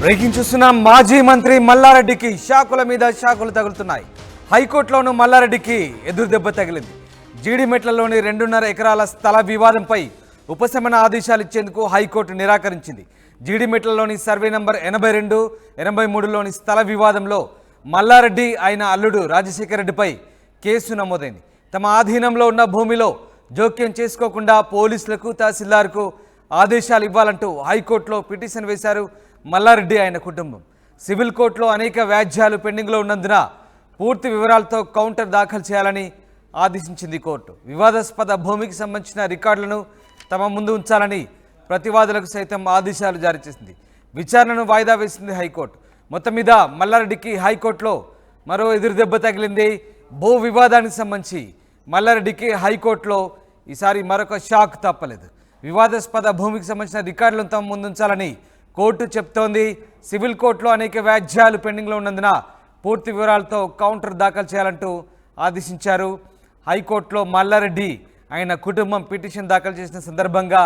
Breaking చూస్తున్నాం మాజీ మంత్రి మల్లారెడ్డికి షాకుల మీద షాకులు తగులుతున్నాయి. హైకోర్టులోనూ మల్లారెడ్డికి ఎదురు దెబ్బ తగిలింది. జీడిమెట్లలోని రెండున్నర ఎకరాల స్థల వివాదంపై ఉపశమన ఆదేశాలు ఇచ్చేందుకు హైకోర్టు నిరాకరించింది. జీడిమెట్లలోని సర్వే నంబర్ ఎనభై రెండు ఎనభై మూడులోని స్థల వివాదంలో మల్లారెడ్డి ఆయన అల్లుడు రాజశేఖర రెడ్డిపై కేసు నమోదైంది. తమ ఆధీనంలో ఉన్న భూమిలో జోక్యం చేసుకోకుండా పోలీసులకు తహసీల్దార్కు ఆదేశాలు ఇవ్వాలంటూ హైకోర్టులో పిటిషన్ వేశారు మల్లారెడ్డి ఆయన కుటుంబం. సివిల్ కోర్టులో అనేక వ్యాజ్యాలు పెండింగ్లో ఉన్నందున పూర్తి వివరాలతో కౌంటర్ దాఖలు చేయాలని ఆదేశించింది కోర్టు. వివాదాస్పద భూమికి సంబంధించిన రికార్డులను తమ ముందు ఉంచాలని ప్రతివాదులకు సైతం ఆదేశాలు జారీ చేసింది. విచారణను వాయిదా వేసింది హైకోర్టు. మొత్తం మీద మల్లారెడ్డికి హైకోర్టులో మరో ఎదురుదెబ్బ తగిలింది భూ వివాదానికి సంబంధించి మల్లారెడ్డికి హైకోర్టులో ఈసారి మరొక షాక్ తప్పలేదు. వివాదాస్పద భూమికి సంబంధించిన రికార్డులను తమ ముందుంచాలని కోర్టు చెప్తోంది. సివిల్ కోర్టులో అనేక వ్యాజ్యాలు పెండింగ్లో ఉన్నందున పూర్తి వివరాలతో కౌంటర్ దాఖలు చేయాలంటూ ఆదేశించారు. హైకోర్టులో మల్లారెడ్డి ఆయన కుటుంబం పిటిషన్ దాఖలు చేసిన సందర్భంగా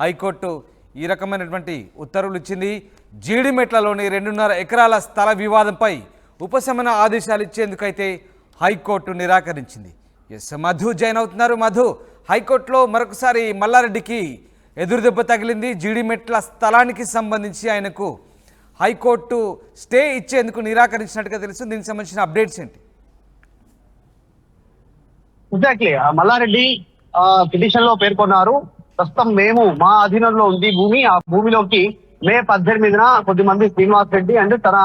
హైకోర్టు ఈ రకమైనటువంటి ఉత్తర్వులు ఇచ్చింది. జీడిమెట్లలోని రెండున్నర ఎకరాల స్థల వివాదంపై ఉపశమన ఆదేశాలు ఇచ్చేందుకైతే హైకోర్టు నిరాకరించింది. ఎస్ మధు జాయిన్ అవుతున్నారు. మధు హైకోర్టులో మరొకసారి మల్లారెడ్డికి ఎదురుదెబ్బ తగిలింది. జీడిమెట్ల స్థలానికి సంబంధించి ఆయనకు హైకోర్టు స్టే ఇచ్చేందుకు నిరాకరించినట్టుగా తెలుసు. దీనికి సంబంధించిన అప్డేట్స్ ఏంటి? ఎగ్జాక్ట్లీ మల్లారెడ్డి పిటిషన్లో పేర్కొన్నారు. ప్రస్తుతం మేము మా అధీనంలో ఉంది భూమి. ఆ భూమిలోకి మే పద్దెనిమిదిన కొద్దిమంది శ్రీనివాస్ రెడ్డి అండ్ తన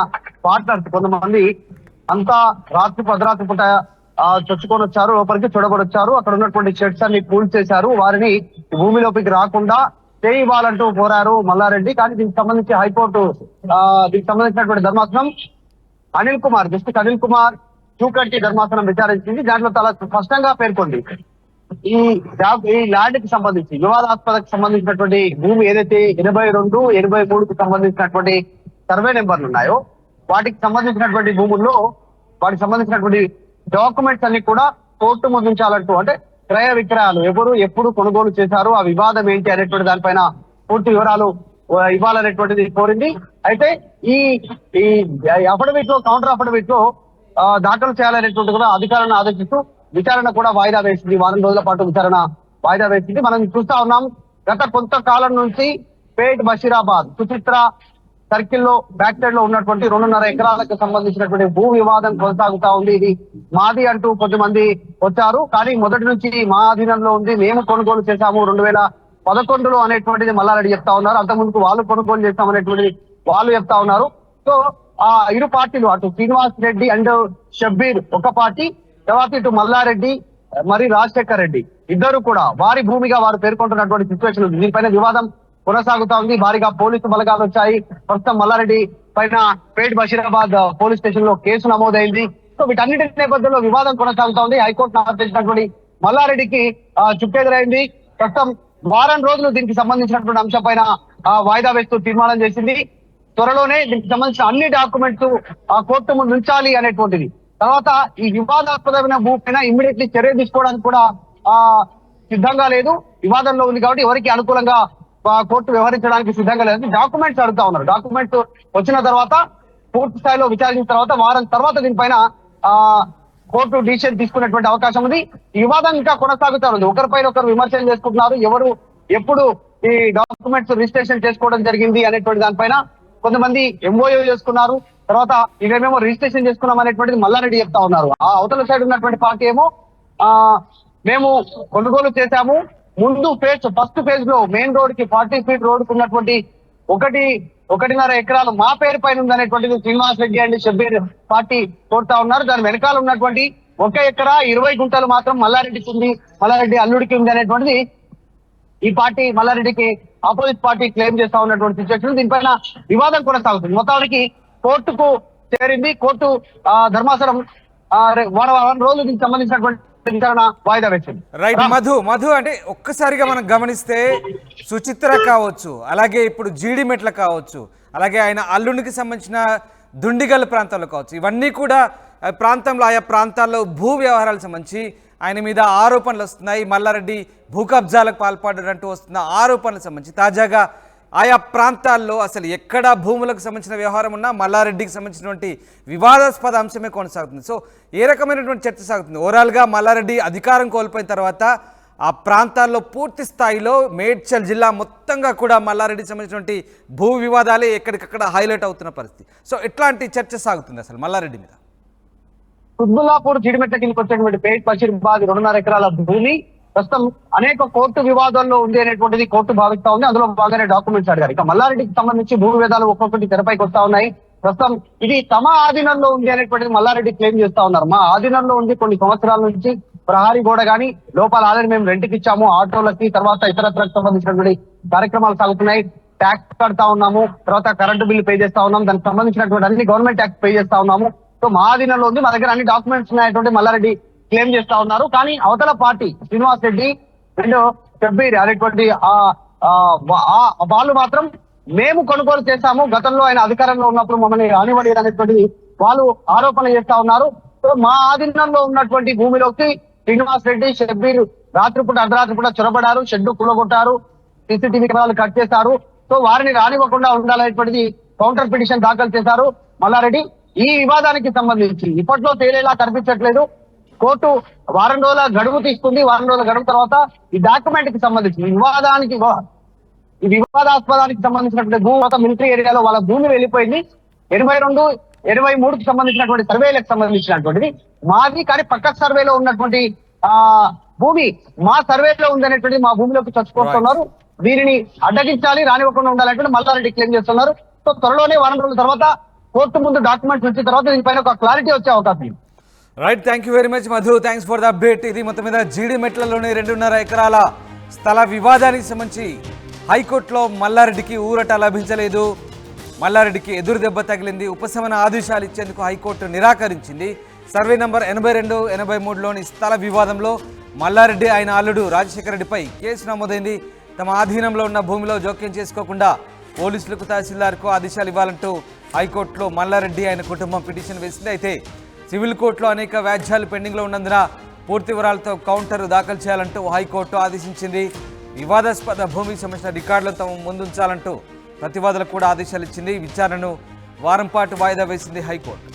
పార్ట్నర్స్ కొంతమంది అంతా రాత్రి పదరాత్రి పూట చొచ్చుకొని వచ్చారు లోపలికి చూడబడి వచ్చారు. అక్కడ ఉన్నటువంటి షెడ్స్ అన్ని కూల్చేశారు వారిని భూమిలోకి రాకుండా చేయవాలంటూ కోరారు మల్లారెడ్డి. కానీ దీనికి సంబంధించి హైకోర్టు ఆ, దీనికి సంబంధించినటువంటి ధర్మాసనం అనిల్ కుమార్ జస్టిస్ అనిల్ కుమార్ చూకట్టి ధర్మాసనం విచారించింది. దాంట్లో చాలా స్పష్టంగా పేర్కొంది. ఈ ఈ ల్యాండ్కి సంబంధించి వివాదాస్పదకు సంబంధించినటువంటి భూమి ఏదైతే ఎనభై రెండు ఎనభై మూడుకు సంబంధించినటువంటి సర్వే నెంబర్లు ఉన్నాయో వాటికి సంబంధించినటువంటి భూముల్లో వాటికి సంబంధించినటువంటి డాక్యుమెంట్స్ అన్ని కూడా కోర్టు ముద్రించాలంటూ అంటే క్రయ విక్రయాలు. ఎవరు ఎప్పుడు కొనుగోలు చేశారు ఆ వివాదం ఏంటి అనేటువంటి దానిపైన పూర్తి వివరాలు ఇవ్వాలనేటువంటిది కోరింది. అయితే ఈ ఈ అఫిడవిట్లో కౌంటర్ అఫిడవిట్లో దాఖలు చేయాలనేటువంటి కూడా అధికారులను ఆదేశిస్తూ విచారణ కూడా వాయిదా వేసింది. వారం రోజుల పాటు విచారణ వాయిదా వేసింది. మనం చూస్తా ఉన్నాం గత కొంతకాలం నుంచి పేట్ బషీరాబాద్ సుచిత్ర సర్కిల్లో బ్యాక్ సైడ్లో ఉన్నటువంటి రెండున్నర ఎకరాలకు సంబంధించినటువంటి భూ వివాదం కొనసాగుతా ఉంది. ఇది మాది అంటూ కొంతమంది వచ్చారు. కానీ మొదటి నుంచి మా అధీనంలో ఉంది. మేము కొనుగోలు చేశాము. రెండు వేల పదకొండులో అనేటువంటిది మల్లారెడ్డి చెప్తా ఉన్నారు. అంత ముందుకు వాళ్ళు కొనుగోలు చేస్తాం అనేటువంటిది వాళ్ళు చెప్తా ఉన్నారు. సో ఆ ఇరు పార్టీలు అటు శ్రీనివాస్ రెడ్డి అండ్ షబ్బీర్ ఒక పార్టీ తర్వాత ఇటు మల్లారెడ్డి మరి రాజశేఖర్ రెడ్డి. ఇద్దరు కూడా వారి భూమిగా వారు పేర్కొంటున్నటువంటి సిచ్యువేషన్ ఉంది. దీనిపైన వివాదం కొనసాగుతా ఉంది. భారీగా పోలీసు బలగాలు వచ్చాయి. ప్రస్తుతం మల్లారెడ్డి పైన పేట్ బషీరాబాద్ పోలీస్ స్టేషన్లో కేసు నమోదైంది. సో వీటన్నిటి నేపథ్యంలో వివాదం కొనసాగుతా ఉంది. హైకోర్టు ఆదేశించినటువంటి మల్లారెడ్డికి చుట్టెదురైంది చుక్కెదురైంది ప్రస్తుతం వారం రోజులు దీనికి సంబంధించినటువంటి అంశం పైన వాయిదా వేస్తూ తీర్మానం చేసింది. త్వరలోనే దీనికి సంబంధించిన అన్ని డాక్యుమెంట్స్ ఆ కోర్టు ముందు ఉంచాలి అనేటువంటిది. తర్వాత ఈ వివాదాస్పదమైన భూ పైన ఇమ్మీడియట్లీ చర్య తీసుకోవడానికి కూడా ఆ సిద్ధంగా లేదు. వివాదంలో ఉంది కాబట్టి ఎవరికి అనుకూలంగా కోర్టు వ్యవహరించడానికి సిద్ధంగా లేదని డాక్యుమెంట్స్ అడుగుతా ఉన్నారు. డాక్యుమెంట్స్ వచ్చిన తర్వాత పూర్తి స్థాయిలో విచారించిన తర్వాత వారం తర్వాత దీనిపైన ఆ కోర్టు డిసిషన్ తీసుకునేటువంటి అవకాశం ఉంది. ఈ వివాదం ఇంకా కొనసాగుతా ఉంది ఒకరిపైన ఒకరు విమర్శలు చేసుకుంటున్నారు. ఎవరు ఎప్పుడు ఈ డాక్యుమెంట్స్ రిజిస్ట్రేషన్ చేసుకోవడం జరిగింది అనేటువంటి దానిపైన కొంతమంది ఎంఓయూ చేసుకున్నారు. తర్వాత ఇవేమేమో రిజిస్ట్రేషన్ చేసుకున్నాం అనేటువంటిది మల్లారెడ్డి చెప్తా ఉన్నారు. ఆ అవతల సైడ్ ఉన్నటువంటి పార్టీ ఏమో ఆ మేము కొనుగోలు చేశాము. ముందు ఫేజ్ ఫస్ట్ ఫేజ్లో మెయిన్ రోడ్కి ఫార్టీ ఫీట్ రోడ్కు ఉన్నటువంటి ఒకటి ఒకటిన్నర ఎకరాలు మా పేరు పైన ఉందనేటువంటిది శ్రీనివాస్ రెడ్డి అండ్ షబ్బీర్ పార్టీ కోరుతా ఉన్నారు. దాని వెనకాల ఉన్నటువంటి ఒక ఎకరా ఇరవై గుంటలు మాత్రం మల్లారెడ్డికి ఉంది మల్లారెడ్డి అల్లుడికి ఉంది అనేటువంటిది ఈ పార్టీ మల్లారెడ్డికి ఆపోజిట్ పార్టీ క్లెయిమ్ చేస్తా ఉన్నటువంటి సిచ్యువేషన్ దీనిపైన వివాదం కూడా సాగుతుంది మొత్తానికి కోర్టుకు చేరింది. కోర్టు ధర్మాసనం వారం వారం రోజులు దీనికి సంబంధించినటువంటి విచారణ వాయిదా వేసింది. రైట్ మధు మధు అంటే ఒక్కసారిగా మనం గమనిస్తే సుచిత్ర కావచ్చు అలాగే ఇప్పుడు జీడిమెట్ల కావచ్చు అలాగే ఆయన అల్లునికి సంబంధించిన దుండిగల్ ప్రాంతాల్లో కావచ్చు ఇవన్నీ కూడా ప్రాంతంలో ఆయా ప్రాంతాల్లో భూ వ్యవహారాలకు సంబంధించి ఆయన మీద ఆరోపణలు వస్తున్నాయి. మల్లారెడ్డి భూ కబ్జాలకు పాల్పడ్డారంటూ వస్తున్న ఆరోపణలకు సంబంధించి తాజాగా ఆయా ప్రాంతాల్లో అసలు ఎక్కడ భూములకు సంబంధించిన వ్యవహారం ఉన్నా మల్లారెడ్డికి సంబంధించినటువంటి వివాదాస్పద అంశమే కొనసాగుతుంది. సో ఏ రకమైనటువంటి చర్చ సాగుతుంది? ఓవరాల్గా మల్లారెడ్డి అధికారం కోల్పోయిన తర్వాత ఆ ప్రాంతాల్లో పూర్తి స్థాయిలో మేడ్చల్ జిల్లా మొత్తంగా కూడా మల్లారెడ్డికి సంబంధించినటువంటి భూ వివాదాలే ఎక్కడికక్కడ హైలైట్ అవుతున్న పరిస్థితి. సో ఎట్లాంటి చర్చ సాగుతుంది అసలు మల్లారెడ్డి మీద? కుత్బుల్లాపూర్ జిడిమెట్ల కిందకి వచ్చేటువంటి పేట్ బషీర్బాద్ రెండున్నర ఎకరాల భూమి ప్రస్తుతం అనేక కోర్టు వివాదాల్లో ఉంది అనేటువంటిది కోర్టు భావిస్తా ఉంది. అందులో బాగానే డాక్యుమెంట్స్ అడిగారు. ఇక మల్లారెడ్డికి సంబంధించి భూ వివాదాలు ఒక్కొక్కటి తెరపైకి వస్తా ఉన్నాయి. ప్రస్తుతం ఇది తమ ఆధీనంలో ఉంది అనేటువంటిది మల్లారెడ్డి క్లెయిమ్ చేస్తా ఉన్నారు. మా ఆధీనంలో ఉంది కొన్ని సంవత్సరాల నుంచి ప్రహారీ గోడ గాని లోపల ఆల్రెడీ మేము రెంట్కి ఇచ్చాము. ఆటోలకి తర్వాత ఇతరత్రకు సంబంధించినటువంటి కార్యక్రమాలు సాగుతున్నాయి. ట్యాక్స్ కడతా ఉన్నాము. తర్వాత కరెంటు బిల్లు పే చేస్తా ఉన్నాం. దానికి సంబంధించినటువంటి అన్ని గవర్నమెంట్ ట్యాక్స్ పే చేస్తా ఉన్నాము. సో మా ఆధీనంలో ఉంది. మా దగ్గర అన్ని డాక్యుమెంట్స్ ఉన్నాయటువంటి మల్లారెడ్డి క్లెయిమ్ చేస్తా ఉన్నారు. కానీ అవతల పార్టీ శ్రీనివాస్ రెడ్డి అండ్ షబ్బీర్ అనేటువంటి ఆ వాళ్ళు మాత్రం మేము కొనుగోలు చేశాము. గతంలో ఆయన అధికారంలో ఉన్నప్పుడు మమ్మల్ని రానివ్వడి అనేటువంటి వాళ్ళు ఆరోపణ చేస్తా ఉన్నారు. సో మా ఆధీనంలో ఉన్నటువంటి భూమిలోకి శ్రీనివాస్ రెడ్డి షబ్బీర్ రాత్రిపూట అర్ధరాత్రిపూట చొరబడారు. షెడ్డు కూలగొట్టారు. సీసీటీవీ కెమెరాలు కట్ చేశారు. సో వారిని రానివ్వకుండా ఉండాలనేటువంటిది కౌంటర్ పిటిషన్ దాఖలు చేశారు మల్లారెడ్డి. ఈ వివాదానికి సంబంధించి ఇప్పట్లో తేలేలా కనిపించట్లేదు. కోర్టు వారం రోజుల గడువు తీసుకుంది. వారం రోజుల గడువు తర్వాత ఈ డాక్యుమెంట్కి సంబంధించి వివాదానికి ఈ వివాదాస్పదానికి సంబంధించినటువంటి భూ మొత్తం మిలిటరీ ఏరియాలో వాళ్ళ భూమి వెళ్ళిపోయింది. ఎనభై రెండు ఎనభై మూడుకి సంబంధించినటువంటి సర్వేలకు సంబంధించినటువంటిది. మాది కానీ పక్క సర్వేలో ఉన్నటువంటి ఆ భూమి మా సర్వేలో ఉందనేటువంటి మా భూమిలోకి చచ్చిపోతున్నారు. వీరిని అడ్డగించాలి రానివ్వకుండా ఉండాలంటే మల్లారెడ్డి క్లెయిమ్ చేస్తున్నారు. సో త్వరలోనే వారం రోజుల తర్వాత కోర్టు ముందు డాక్యుమెంట్స్ వచ్చిన తర్వాత దీనిపైన ఒక క్లారిటీ వచ్చే అవకాశం right thank you very much Madhu thanks for the update ఇది మొత్తం మీద జీడి మెట్లలోని రెండున్నర ఎకరాల స్థల వివాదానికి సంబంధించి హైకోర్టులో మల్లారెడ్డికి ఊరట లభించలేదు. మల్లారెడ్డికి ఎదురు దెబ్బ తగిలింది. ఉపశమన ఆదేశాలు ఇచ్చేందుకు హైకోర్టు నిరాకరించింది. సర్వే నంబర్ ఎనభై రెండు ఎనభై మూడులోని స్థల వివాదంలో మల్లారెడ్డి ఆయన అల్లుడు రాజశేఖర రెడ్డిపై కేసు నమోదైంది. తమ ఆధీనంలో ఉన్న భూమిలో జోక్యం చేసుకోకుండా పోలీసులకు తహసీల్దార్కు ఆదేశాలు ఇవ్వాలంటూ హైకోర్టులో మల్లారెడ్డి ఆయన కుటుంబం పిటిషన్ వేసింది. అయితే సివిల్ కోర్టులో అనేక వ్యాజ్యాలు పెండింగ్లో ఉన్నందున పూర్తి వివరాలతో కౌంటర్ దాఖలు చేయాలంటూ హైకోర్టు ఆదేశించింది. వివాదాస్పద భూమికి సంబంధించిన రికార్డులు తమ ముందుంచాలంటూ ప్రతివాదులకు కూడా ఆదేశాలు ఇచ్చింది. విచారణను వారం పాటు వాయిదా వేసింది హైకోర్టు.